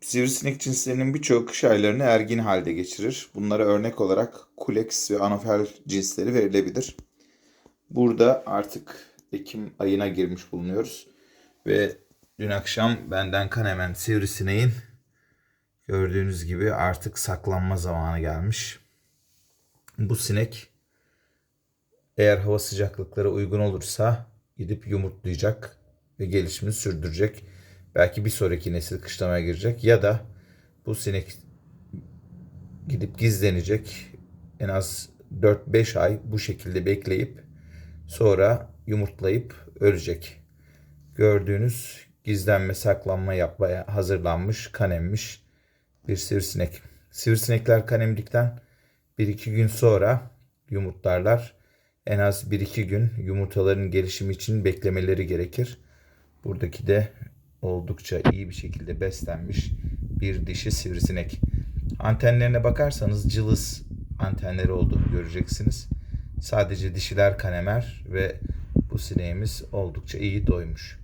Sivrisinek cinslerinin birçoğu kış aylarını ergin halde geçirir. Bunlara örnek olarak Culex ve Anopheles cinsleri verilebilir. Burada artık Ekim ayına girmiş bulunuyoruz. Ve dün akşam benden kan emen sivrisineğin gördüğünüz gibi artık saklanma zamanı gelmiş. Bu sinek eğer hava sıcaklıkları uygun olursa gidip yumurtlayacak ve gelişimini sürdürecek. Belki bir sonraki nesil kışlamaya girecek ya da bu sinek gidip gizlenecek. En az 4-5 ay bu şekilde bekleyip sonra yumurtlayıp ölecek. Gördüğünüz gizlenme saklanma yapmaya hazırlanmış, kan emmiş bir sivrisinek. Sivrisinekler kan emdikten 1-2 gün sonra yumurtlarlar. En az 1-2 gün yumurtaların gelişimi için beklemeleri gerekir. Buradaki de oldukça iyi bir şekilde beslenmiş bir dişi sivrisinek. Antenlerine bakarsanız cılız antenleri olduğunu göreceksiniz. Sadece dişiler kanemer ve bu sineğimiz oldukça iyi doymuş.